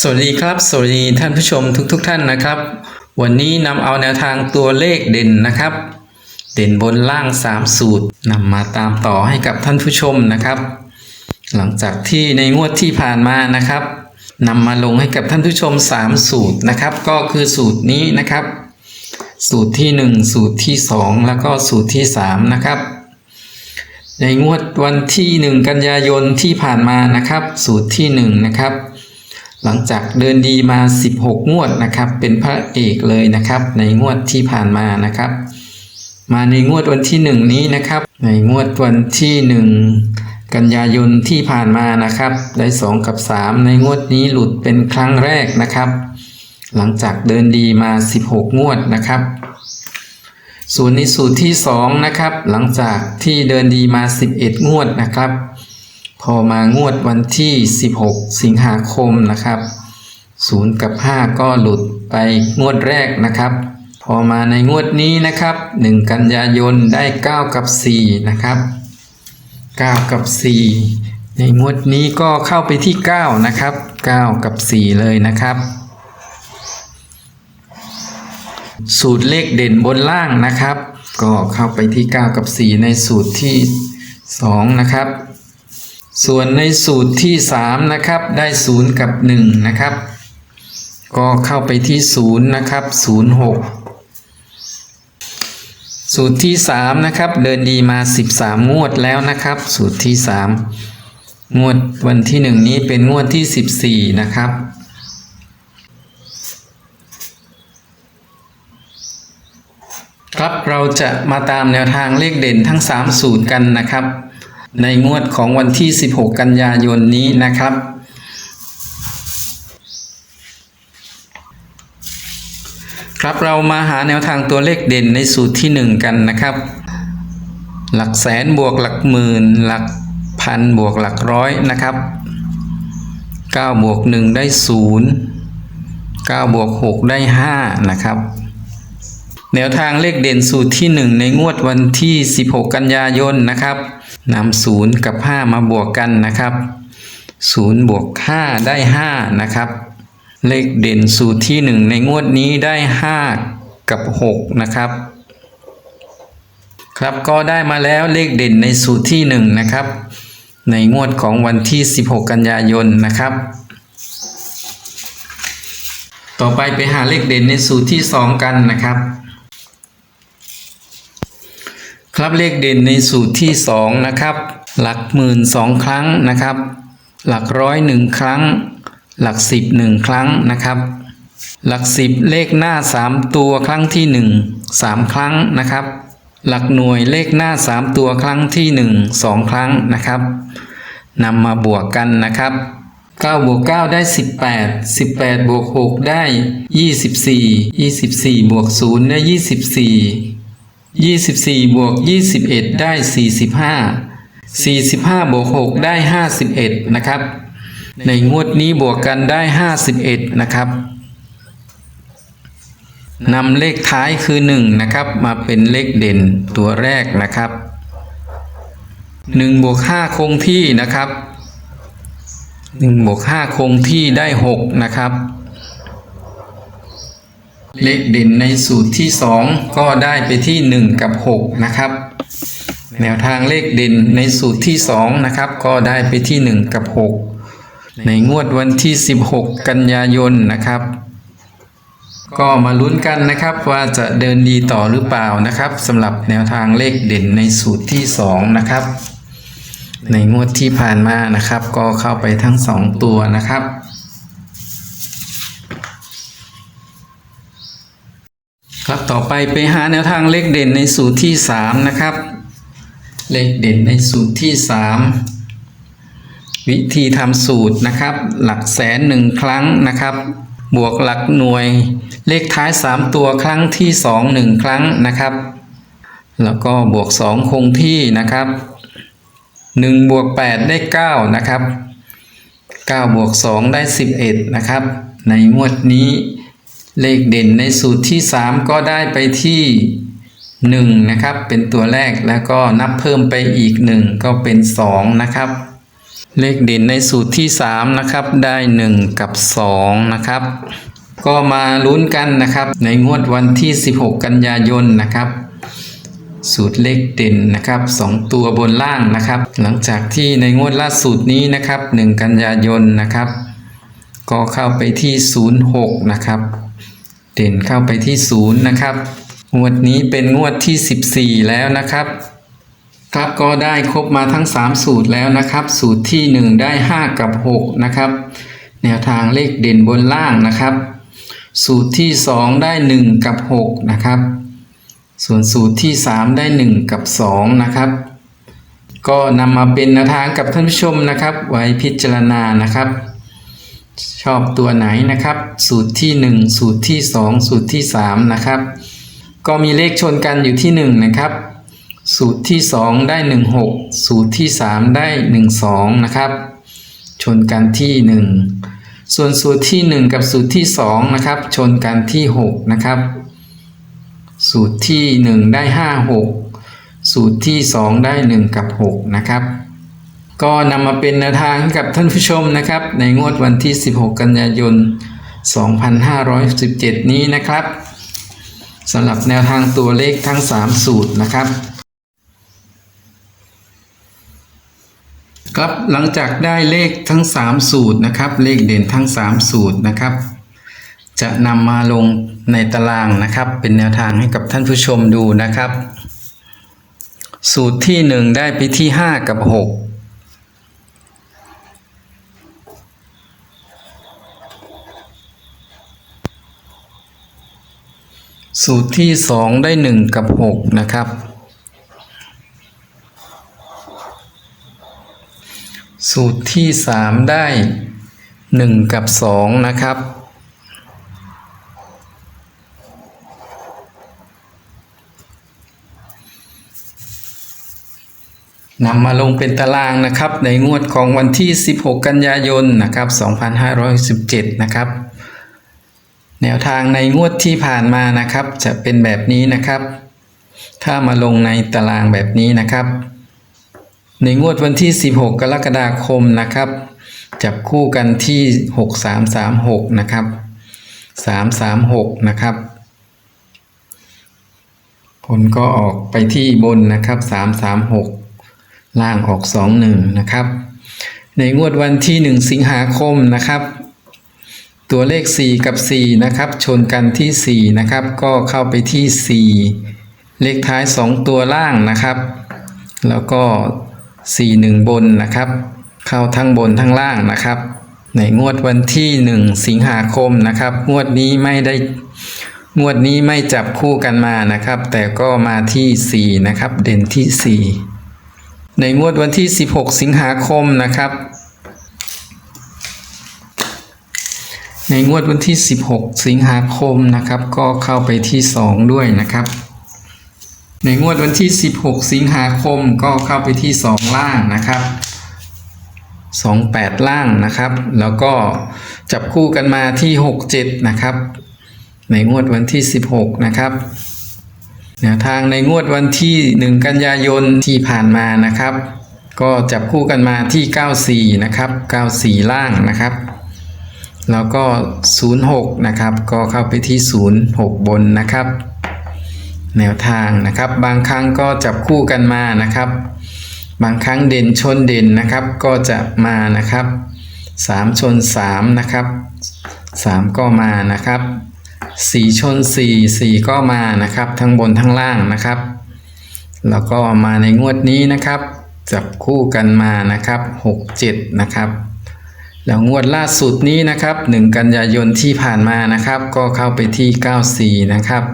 สวัสดีครับ สวัสดีท่านผู้ชมทุกๆทท่านนะครับ วันนี้นำเอาแนวทางตัวเลขเด่นนะครับ เด่นบนล่าง 3 สูตรนำมาตามต่อให้กับท่านผู้ชมนะครับ หลังจากที่ในงวดที่ผ่านมานะครับนำมาลงให้กับท่านผู้ชม 3 สูตรนะครับ ก็คือสูตรนี้นะครับ สูตรที่ 1 สูตรที่ 2 แล้วก็สูตรที่ 3 นะครับ ในงวดวันที่ 1 กันยายนที่ผ่านมานะครับ สูตรที่ 1 นะครับ หลังจากเดินดีมา 16 งวดนะครับ เป็นพระเอกเลยนะครับ ในงวดที่ผ่านมานะครับ มาในงวดวันที่ 1 นี้นะครับ ในงวดวันที่ 1 กันยายนที่ผ่านมานะครับ ได้ 2 กับ 3 ในงวดนี้หลุดเป็นครั้งแรกนะครับ หลังจากเดินดีมา 16 งวดนะครับ ส่วนในสูตรที่ 2 นะครับ หลังจากที่เดินดีมา 11 งวดนะครับ พอมางวดวันที่ 16 สิงหาคมนะครับ 0 กับ 5 ก็หลุดไปงวดแรกนะครับ พอมาในงวดนี้นะครับ 1 กันยายนได้ 9 กับ 4 นะครับ 9 กับ 4 ในงวดนี้ก็เข้าไปที่ 9 นะครับ 9 กับ 4 เลยนะครับ สูตรเลขเด่นบนล่างนะครับ ก็เข้าไปที่ 9 กับ 4 ในสูตรที่ 2 นะครับ ส่วนในสูตรที่ 3 นะครับ ได้ 0 กับ 1 นะครับ ก็เข้าไปที่ 0 นะครับ 06 สูตรที่ 3 นะครับ เดินดีมา 13 งวดแล้วนะครับ สูตรที่ 3 งวดวันที่ 1 นี้เป็นงวดที่ 14 นะครับครับเราจะมาตามแนวทางเลขเด่นทั้ง 3 สูตรกันนะครับ ในงวดของวันที่ 16 กันยายนนี้นะครับ ครับเรามาหาแนวทางตัวเลขเด่นในสูตรที่ 1 กันนะครับ หลักแสนบวกหลักหมื่น หลักพันบวกหลักร้อยนะครับ 9 บวก 1 ได้ 0 9 บวก 6 ได้ 5 นะครับแนวทางเลขเด่นสูตรที่ 1 ในงวดวันที่ 16 กันยายนนะครับ นำ0กับ 5 มาบวกกันนะครับ0บวก5ได้ 5 นะครับ เลขเด่นสูตรที่ 1 ในงวดนี้ได้ 5 กับ 6 นะครับ ครับก็ได้มาแล้วเลขเด่นในสูตรที่ 1 นะครับ ในงวดของวันที่ 16 กันยายนนะครับ ต่อไปไปหาเลขเด่นในสูตรที่ 2 กันนะครับ ครับเลขเด่นในสูตรที่ 2 นะครับ หลักหมื่นสองครั้งนะครับ หลักร้อยหนึ่งครั้ง หลักสิบหนึ่งครั้งนะครับ หลักสิบเลขหน้า 3 ตัวครั้งที่ 1 3 ครั้งนะครับ หลักหน่วยเลขหน้า 3 ตัวครั้งที่ 1 2 ครั้งนะครับนำมาบวกกันนะครับ9บวก9ได้ 18 18บวก6ได้ 24 24บวก0ได้ 24 24บวก21ได้45 45บวก6ได้51นะครับ ในงวดนี้บวกกันได้51นะครับนำเลขท้ายคือ1นะครับ มาเป็นเลขเด่นตัวแรกนะครับ1บวก5คงที่นะครับ1บวก5คงที่ได้6นะครับ เลขเด่นในสูตรที่ 2 ก็ได้ไปที่ 1 กับ 6 นะครับ แนวทางเลขเด่นในสูตรที่ 2 นะครับ ก็ได้ไปที่ 1 กับ 6 ในงวดวันที่ 16 กันยายนนะครับ ก็มาลุ้นกันนะครับว่าจะเดินดีต่อหรือเปล่านะครับสำหรับแนวทางเลขเด่นในสูตรที่ 2 นะครับ ในงวดที่ผ่านมานะครับ ก็เข้าไปทั้ง 2 ตัวนะครับ ครับต่อไปไปหาแนวทางเลขเด่นในสูตรที่ 3 นะครับ เลขเด่นในสูตรที่ 3 วิธีทำสูตรนะครับ หลักแสนหนึ่งครั้งนะครับ บวกหลักหน่วย เลขท้าย 3 ตัวครั้งที่ 2 1 ครั้งนะครับ แล้วก็บวก 2 คงที่นะครับ1บวก8ได้ 9 นะครับ9บวก2ได้ 11 นะครับ ในงวดนี้ เลขเด่นในสูตรที่ 3 ก็ได้ไปที่ 1 นะครับ เป็นตัวแรกแล้วก็นับเพิ่มไปอีก 1 ก็เป็น 2 นะครับ เลขเด่นในสูตรที่ 3 นะครับ ได้ 1 กับ 2 นะครับ ก็มาลุ้นกันนะครับ ในงวดวันที่ 16 กันยายนนะครับ สูตรเลขเด่นนะครับ 2 ตัวบนล่างนะครับ หลังจากที่ในงวดล่าสุดนี้นะครับ 1 กันยายนนะครับ ก็เข้าไปที่ 06 นะครับ เด่นเข้าไปที่0นะครับงวดนี้เป็นงวดที่ 14 แล้วนะครับ ครับก็ได้ครบมาทั้ง 3 สูตรแล้วนะครับ สูตรที่ 1 ได้ 5 กับ 6 นะครับ แนวทางเลขเด่นบนล่างนะครับ สูตรที่ 2 ได้ 1 กับ 6 นะครับ ส่วนสูตรที่ 3 ได้ 1 กับ 2 นะครับ ก็นำมาเป็นแนวทางกับท่านผู้ชมนะครับ ไว้พิจารณานะครับ ชอบตัวไหนนะครับ สูตรที่ 1 สูตรที่ 2 สูตรที่ 3 นะครับ ก็มีเลขชนกันอยู่ที่ 1 นะครับ สูตรที่ 2 ได้ 16 สูตรที่ 3 ได้ 12 นะครับ ชนกันที่ 1 ส่วนสูตรที่ 1 กับสูตรที่ 2 นะครับ ชนกันที่ 6 นะครับ สูตรที่ 1 ได้ 5 6 สูตรที่ 2 ได้ 1 กับ 6 นะครับ ก็นำมาเป็นแนวทางให้กับท่านผู้ชมนะครับ ในงวดวันที่ 16 กันยายน 2517 นี้นะครับสำหรับแนวทางตัวเลขทั้ง 3 สูตรนะครับ ครับหลังจากได้เลขทั้ง 3 สูตรนะครับ เลขเด่นทั้ง 3 สูตรนะครับ จะนำมาลงในตารางนะครับ เป็นแนวทางให้กับท่านผู้ชมดูนะครับ สูตรที่ 1 ได้ไปที่ 5 กับ 6 สูตรที่2ได้1กับ6นะครับ สูตรที่3ได้1กับ2นะครับ นำมาลงเป็นตารางนะครับ ในงวดของวันที่ 16 กันยายนนะครับ 2517 นะครับ แนวทางในงวดที่ผ่านมานะครับ จะเป็นแบบนี้นะครับ ถ้ามาลงในตารางแบบนี้นะครับ ในงวดวันที่ 16 กรกฎาคมนะครับ จับคู่กันที่ 6336 นะครับ 336 นะครับผลก็ออกไปที่บนนะครับ 336 ล่างออก 21 นะครับ ในงวดวันที่ 1 สิงหาคมนะครับ ตัวเลข 4 กับ 4 นะครับ ชนกันที่ 4 นะครับ ก็เข้าไปที่ 4 เลขท้าย 2 ตัวล่างนะครับ แล้วก็ 4 1 บนนะครับ เข้าทั้งบนทั้งล่างนะครับ ในงวดวันที่ 1 สิงหาคมนะครับ งวดนี้ไม่ได้งวดนี้ไม่จับคู่กันมานะครับ แต่ก็มาที่ 4 นะครับ เด่นที่ 4 ในงวดวันที่ 16 สิงหาคมนะครับ ในงวดวันที่ 16 สิงหาคมนะครับ ก็เข้าไปที่ 2 ด้วยนะครับ ในงวดวันที่ 16 สิงหาคมก็เข้าไปที่ 2 ล่างนะครับ28 ล่างนะครับ แล้วก็จับคู่กันมาที่ 67 นะครับ ในงวดวันที่ 16 นะครับแนวทางในงวดวันที่ 1 กันยายนที่ผ่านมานะครับ ก็จับคู่กันมาที่ 94 นะครับ 94 ล่างนะครับ แล้วก็ 06 นะครับ ก็เข้าไปที่ 06 บนนะครับ แนวทางนะครับ บางครั้งก็จับคู่กันมานะครับ บางครั้งเด่นชนเด่นนะครับ ก็จะมานะครับ 3 ชน 3 นะครับ 3 ก็มานะครับ 4 ชน 4 4 ก็มานะครับ ทั้งบนทั้งล่างนะครับ แล้วก็มาในงวดนี้นะครับ จับคู่กันมานะครับ 6 7 นะครับ แล้วงวดล่าสุดนี้นะครับ 1 กันยายนที่ผ่านมานะครับ ก็เข้าไปที่ 94 นะครับ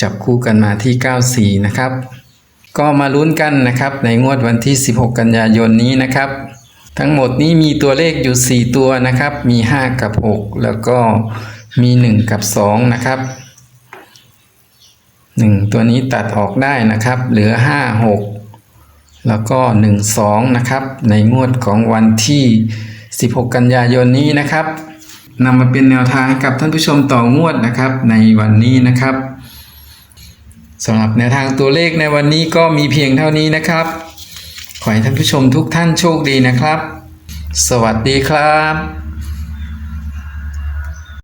จับคู่กันมาที่ 94 นะครับ ก็มาลุ้นกันนะครับ ในงวดวันที่ 16 กันยายนนี้นะครับ ทั้งหมดนี้มีตัวเลขอยู่ 4 ตัวนะครับ มี 5 กับ 6 แล้วก็มี 1 กับ 2 นะครับ 1 ตัวนี้ตัดออกได้นะครับ เหลือ 5 6 แล้วก็ 1 2 นะครับ ในงวดของวันที่ 16 กันยายนนี้นะครับนำมาเป็นแนวทางให้กับท่านผู้ชมต่องวดนะครับ ในวันนี้นะครับสำหรับแนวทางตัวเลขในวันนี้ก็มีเพียงเท่านี้นะครับ ขอให้ท่านผู้ชมทุกท่านโชคดีนะครับ สวัสดีครับ